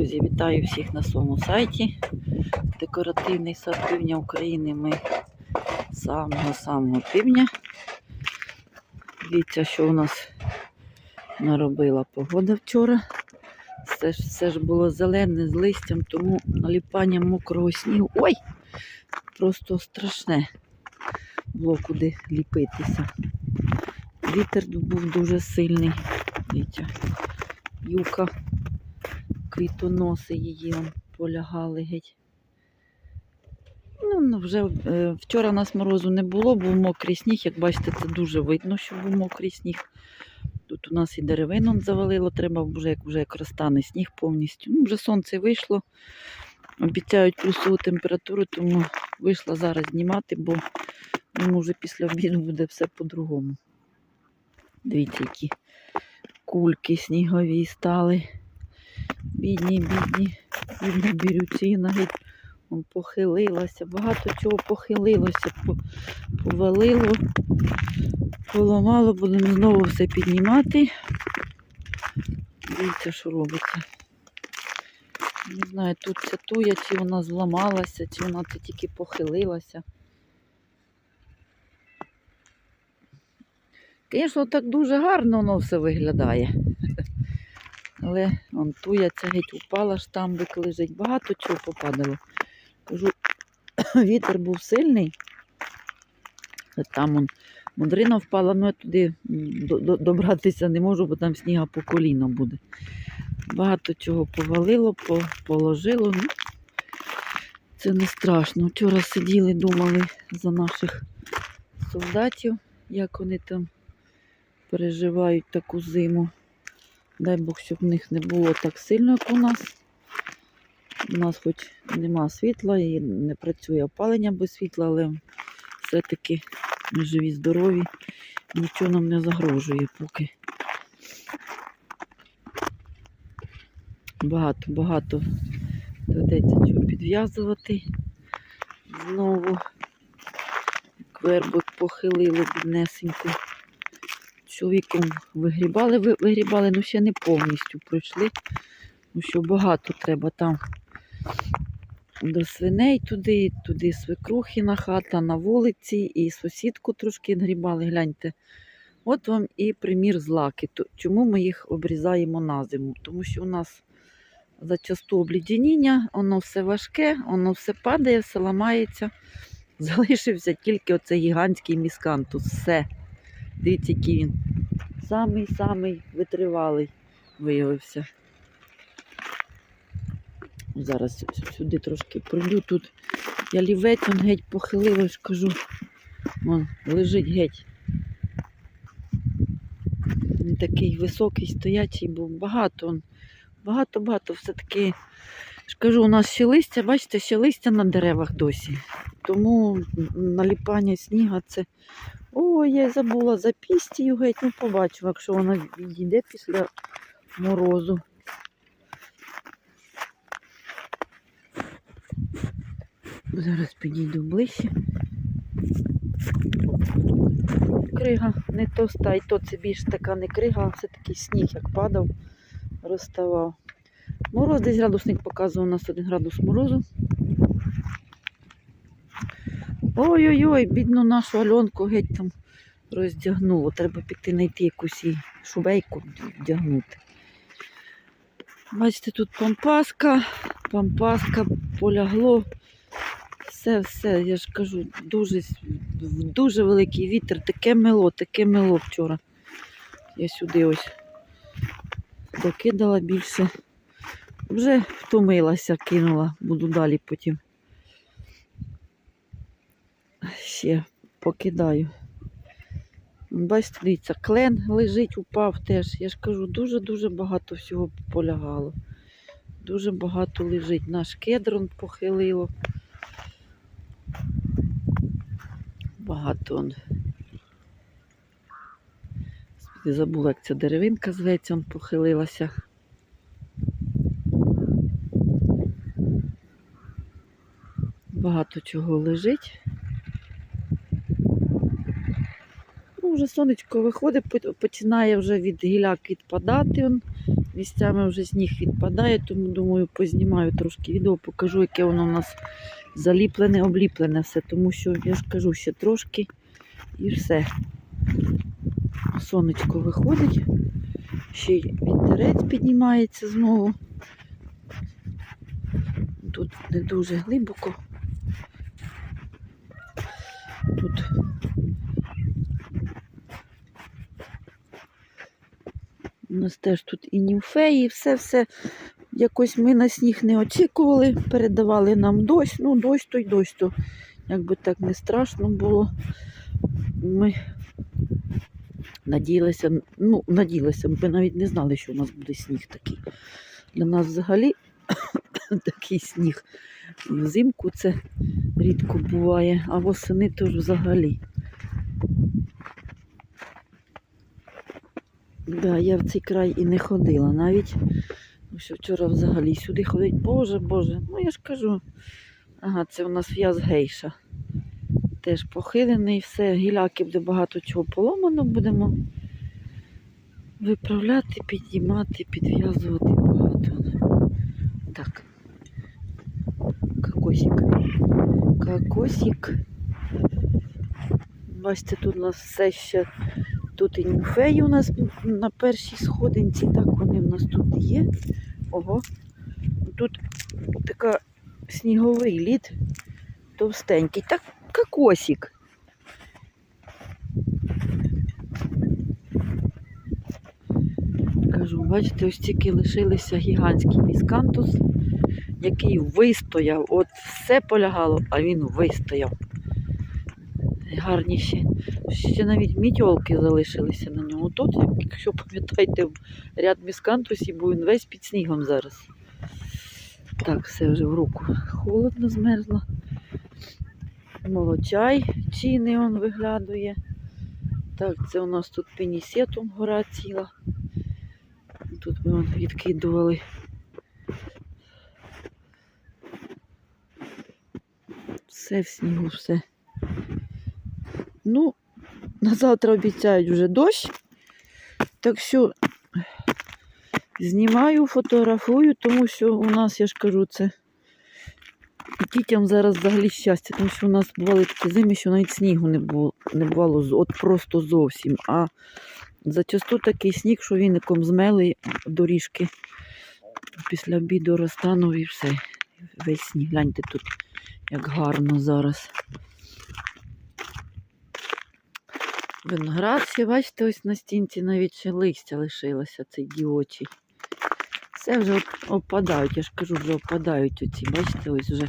Друзі, вітаю всіх на своєму сайті. Декоративний сад півдня України. Ми з самого-самого півдня. Дивіться, що у нас наробила погода вчора. Все ж, все ж було зелене з листям, тому наліпання мокрого снігу. Ой! Просто страшне було куди ліпитися. Вітер був дуже сильний. Дивіться, юка квітоноси її полягали геть. Ну, ну, вже е, вчора у нас морозу не було, був мокрий сніг. Як бачите, це дуже видно, що був мокрий сніг. Тут у нас і деревину завалило, треба вже як вже як розтане сніг повністю. Ну, вже сонце вийшло. Обіцяють плюсову температуру, тому вийшла зараз знімати, бо ну, вже після обіду буде все по-другому. Дивіться, які кульки снігові стали. Бідні, бідні, бідна бірючина геть он похилилася, багато чого похилилося, повалило, поламало, будемо знову все піднімати. Дивіться, що робиться. Не знаю, тут ця туя, чи вона зламалася, чи вона це тільки похилилася. Звісно, так дуже гарно воно все виглядає. Але он туя ця геть упала, штамбик лежить. Багато чого попадало. Кажу, вітер був сильний. Там он мудрина впала, ну я туди добратися не можу, бо там сніга по коліно буде. Багато чого повалило, положило. Ну, це не страшно. Вчора сиділи, думали за наших солдатів, як вони там переживають таку зиму. Дай Бог, щоб в них не було так сильно, як у нас. У нас хоч нема світла і не працює опалення без світла, але все-таки ми живі, здорові, нічого нам не загрожує поки. Багато, багато доведеться чого підв'язувати знову. Квербик похилило біднесенько. Чоловіком вигрібали, вигрібали, ну ще не повністю пройшли. Ну що багато треба там до свиней туди, туди свекрухіна хата на вулиці, і сусідку трошки грібали. Гляньте. От вам і примір злаки. Чому ми їх обрізаємо на зиму? Тому що у нас зачасту облідяніння, воно все важке, воно все падає, все ламається. Залишився тільки оцей гігантський міскантус. Все. Дивіться, який він. Самий-самий витривалий виявився. Зараз сюди трошки пройду. Тут ялівець он геть похилив, кажу. Вон, лежить геть. Він такий високий, стоячий був. Багато. Багато-багато. Все-таки, кажу, у нас ще листя, бачите, ще листя на деревах досі. Тому наліпання сніга це. Ой, я забула за пістію геть, ну побачу, якщо вона відійде після морозу. Зараз підійду ближче. Крига не товста, і то це більш така не крига, а все-таки сніг, як падав, розставав. Мороз десь градусник показував у нас 1 градус морозу. Ой-ой-ой, бідну нашу Альонку геть там роздягнуло. Треба піти знайти якусь їй шубейку вдягнути. Бачите, тут пампаска, пампаска полягло. Все, все, я ж кажу, дуже, дуже великий вітер, таке мело, таке мело вчора. Я сюди ось докидала більше. Вже втомилася, кинула, буду далі потім. Ще покидаю. Бачите, дивіться, клен лежить, упав теж. Я ж кажу, дуже-дуже багато всього полягало. Дуже багато лежить. Наш кедрон похилило. Багато он. Забула, як ця деревинка зветься, он похилилася. Багато чого лежить. Вже сонечко виходить, починає вже від гіляк відпадати. Місцями вже сніг відпадає, тому думаю, познімаю трошки відео, покажу, яке воно у нас заліплене, обліплене все, тому що я ж кажу ще трошки і все. Сонечко виходить, ще й вітерець піднімається знову. Тут не дуже глибоко. Тут у нас теж тут і німфеї, все-все. Якось ми на сніг не очікували, передавали нам дощ. Ну, дощ то й дощ, то якби так не страшно було. Ми надіялися, ну, надіялися, ми навіть не знали, що у нас буде сніг такий. Для нас взагалі такий сніг. Взимку це рідко буває, а восени то ж взагалі. Да, я в цей край і не ходила навіть. Що вчора взагалі сюди ходить. Боже, Боже, ну я ж кажу. Ага, це у нас в'яз гейша. Теж похилений, все, гіляки буде багато чого поломано, будемо виправляти, підіймати, підв'язувати багато. Так. Кокосик. Кокосик. Бачите, тут у нас все ще тут і німфеї у нас на першій сходинці. Так, вони в нас тут є. Ого. Тут така сніговий лід товстенький. Так, кокосик. Кажу, бачите, ось тільки лишилися гігантський міскантус, який вистояв. От все полягало, а він вистояв. Гарні ще. Ще навіть мітьолки залишилися на ньому. Тут, якщо пам'ятаєте, ряд міскантусів, бо він весь під снігом зараз. Так, все вже в руку. Холодно змерзло. Молочай чини он виглядує. Так, це у нас тут пенісетум гора ціла. Тут ми вон відкидували. Все в снігу, все. Ну, на завтра обіцяють вже дощ. Так що знімаю, фотографую, тому що у нас, я ж кажу, це дітям зараз взагалі щастя, тому що у нас бували такі зими, що навіть снігу не було, не бувало от просто зовсім. А зачасту такий сніг, що віником змели доріжки. Після обіду розтанув і все. Весь сніг. Гляньте тут, як гарно зараз. Виноград ще, бачите, ось на стінці навіть ще листя лишилося, цей діочий. Все вже опадають, я ж кажу, вже опадають оці, бачите, ось вже.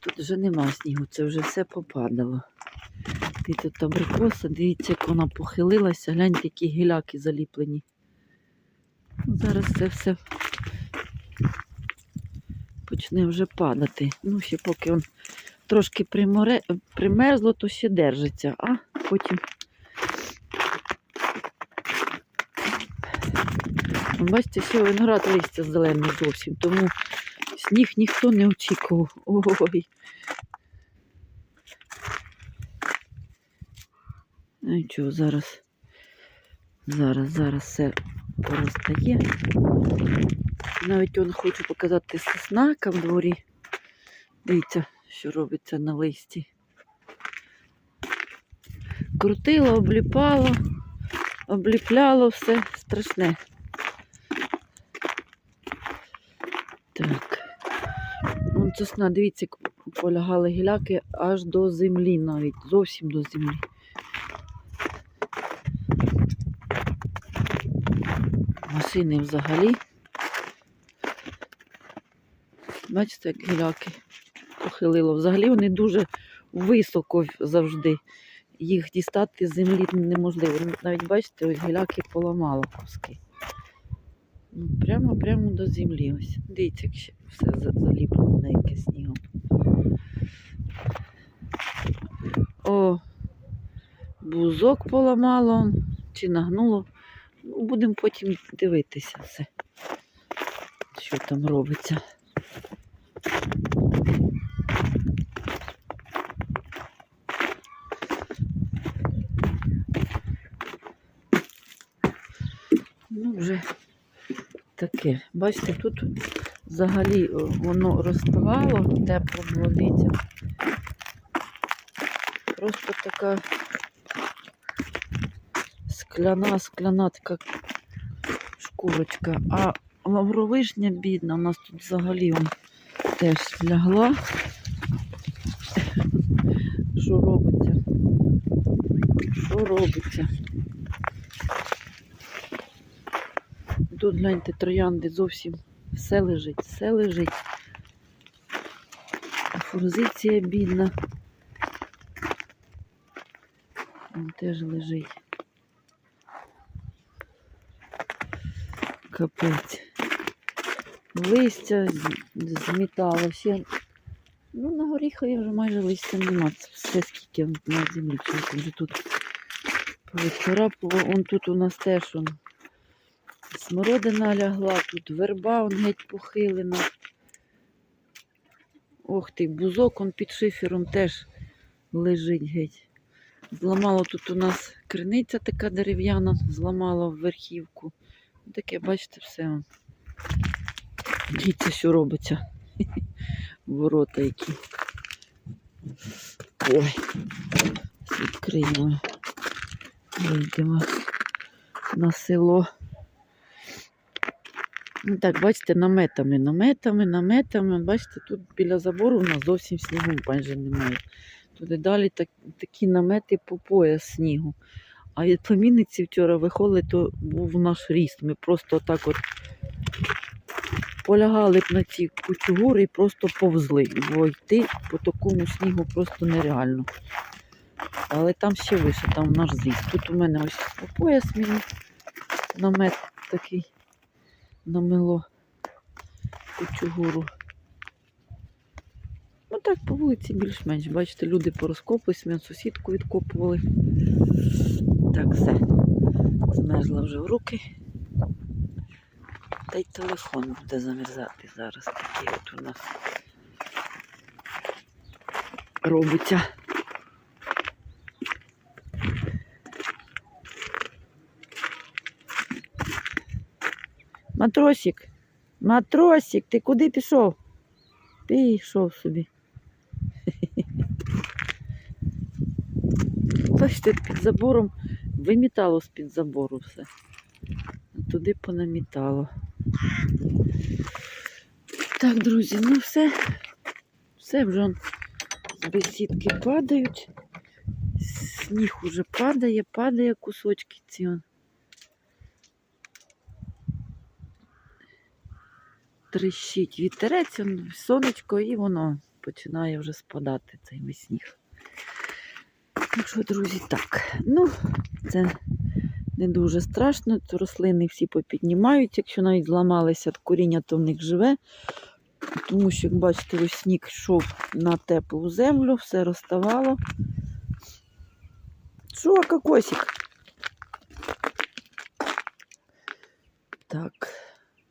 Тут вже нема снігу, це вже все попадало. Ти тут абрикоса, дивіться, як вона похилилася, гляньте, які гіляки заліплені. Зараз це все почне вже падати. Ну, ще поки он трошки приморе... примерзло, то ще держиться, а потім. Бачите, ще виноград листя зелений зовсім, тому сніг ніхто не очікував. Ой. Ну нічого, зараз, зараз, зараз все поростає. Навіть он хочу показати соснака в дворі. Дивіться, що робиться на листі. Крутило, обліпало, обліпляло все страшне. Так. Вон сосна, дивіться, як полягали гіляки аж до землі навіть, зовсім до землі. Машини взагалі. Бачите, як гіляки похилило. Взагалі вони дуже високо завжди. Їх дістати з землі неможливо. Навіть бачите, ось гіляки поламало куски. Ну, Прямо прямо до землі. Ось. Дивіться, як ще все за- заліплене снігом. О, бузок поламало чи нагнуло. Ну, будемо потім дивитися все, що там робиться. Ну, вже таке. Бачите, тут взагалі воно розставало, тепло було, дивіться. Просто така скляна, скляна така шкурочка. А лавровишня бідна, у нас тут взагалі он теж лягла. Що робиться? Що робиться? Тут гляньте, троянди зовсім все лежить, все лежить. Форзиція бідна. Він теж лежить. Капець. Листя зміталося. Ну, на горіхові вже майже листя нема. Це все скільки на землі. Вже тут повицарапував. Он тут у нас теж он, смородина лягла, тут верба он геть похилена. Ох ти, бузок он під шифером теж лежить геть. Зламало тут у нас криниця така дерев'яна, зламала в верхівку. Таке, бачите, все. Дивіться, що робиться. Ворота які. Ой, відкриємо. Вийдемо на село. Ну так, бачите, наметами, наметами, наметами. Бачите, тут біля забору у нас зовсім снігу майже немає. Туди далі так, такі намети по пояс снігу. А від племінниці вчора виходили, то був наш ріст. Ми просто так от полягали б на ці кучугури і просто повзли. Бо йти по такому снігу просто нереально. Але там ще вище, там наш зріст. Тут у мене ось по пояс мені намет такий намело кучугуру. Ну так, по вулиці більш-менш. Бачите, люди порозкопувались, ми сусідку відкопували. Так, все. Змерзла вже в руки. Та й телефон буде замерзати зараз. Такий от у нас робиться. Матросик, матросик, ти куди пішов? Пішов собі. Бачите, під забором вимітало з-під забору все. Туди понамітало. Так, друзі, ну все. Все вже з бесідки падають. Сніг уже падає, падає кусочки ці. Трещить вітерець, сонечко, і воно починає вже спадати цей весь сніг. Так що, друзі, так. Ну, це не дуже страшно. то Рослини всі попіднімають. Якщо навіть зламалися коріння, то в них живе. Тому що, як бачите, ось сніг йшов на теплу землю, все розставало. Що, кокосик? Так.